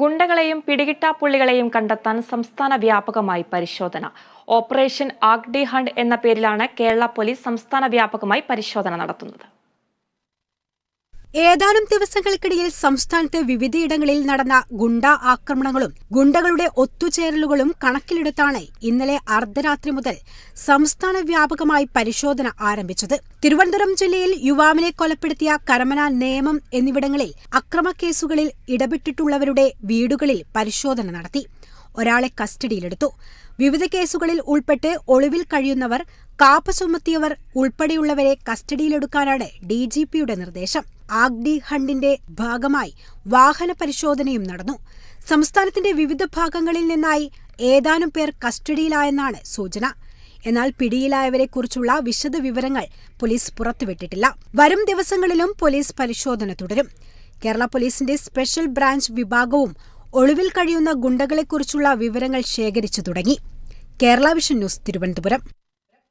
ഗുണ്ടകളെയും പിടികിട്ടാപ്പുള്ളികളെയും കണ്ടെത്താൻ സംസ്ഥാന വ്യാപകമായി പരിശോധന. ഓപ്പറേഷൻ ആഗ്ഡി ഹണ്ട് എന്ന പേരിലാണ് കേരള പോലീസ് സംസ്ഥാന വ്യാപകമായി പരിശോധന നടത്തുന്നത്. ഏതാനും ദിവസങ്ങൾക്കിടയിൽ സംസ്ഥാനത്ത് വിവിധയിടങ്ങളിൽ നടന്ന ഗുണ്ട ആക്രമണങ്ങളും ഗുണ്ടകളുടെ ഒത്തുചേരലുകളും കണക്കിലെടുത്താണ് ഇന്നലെ അർദ്ധരാത്രി മുതൽ സംസ്ഥാന വ്യാപകമായി പരിശോധന ആരംഭിച്ചത്. തിരുവനന്തപുരം ജില്ലയിൽ യുവാവിനെ കൊലപ്പെടുത്തിയ കരമന നേമം എന്നിവിടങ്ങളിൽ അക്രമക്കേസുകളിൽ ഇടപെട്ടിട്ടുള്ളവരുടെ വീടുകളിൽ പരിശോധന നടത്തി. ഒരാളെ കസ്റ്റഡിയിലെടുത്തു. വിവിധ കേസുകളിൽ ഉൾപ്പെട്ട് ഒളിവിൽ കഴിയുന്നവർ കാപ്പ ചുമത്തിയവർ ഉൾപ്പെടെയുള്ളവരെ കസ്റ്റഡിയിലെടുക്കാനാണ് ഡി ജി പിയുടെ നിർദ്ദേശം. ആഗ്ഡി ഹണ്ടിന്റെ ഭാഗമായി വാഹന പരിശോധനയും നടന്നു. സംസ്ഥാനത്തിന്റെ വിവിധ ഭാഗങ്ങളിൽ നിന്നായി ഏതാനും പേർ കസ്റ്റഡിയിലായെന്നാണ് സൂചന. എന്നാൽ പിടിയിലായവരെക്കുറിച്ചുള്ള വിശദ വിവരങ്ങൾ പോലീസ് പുറത്തുവിട്ടിട്ടില്ല. വരും ദിവസങ്ങളിലും പോലീസ് പരിശോധന തുടരും. കേരള പോലീസിന്റെ സ്പെഷ്യൽ ബ്രാഞ്ച് വിഭാഗവും ഒളിവിൽ കഴിയുന്ന ഗുണ്ടകളെക്കുറിച്ചുള്ള വിവരങ്ങൾ ശേഖരിച്ചു തുടങ്ങി. Kerala vision news Thiruvananthapuram.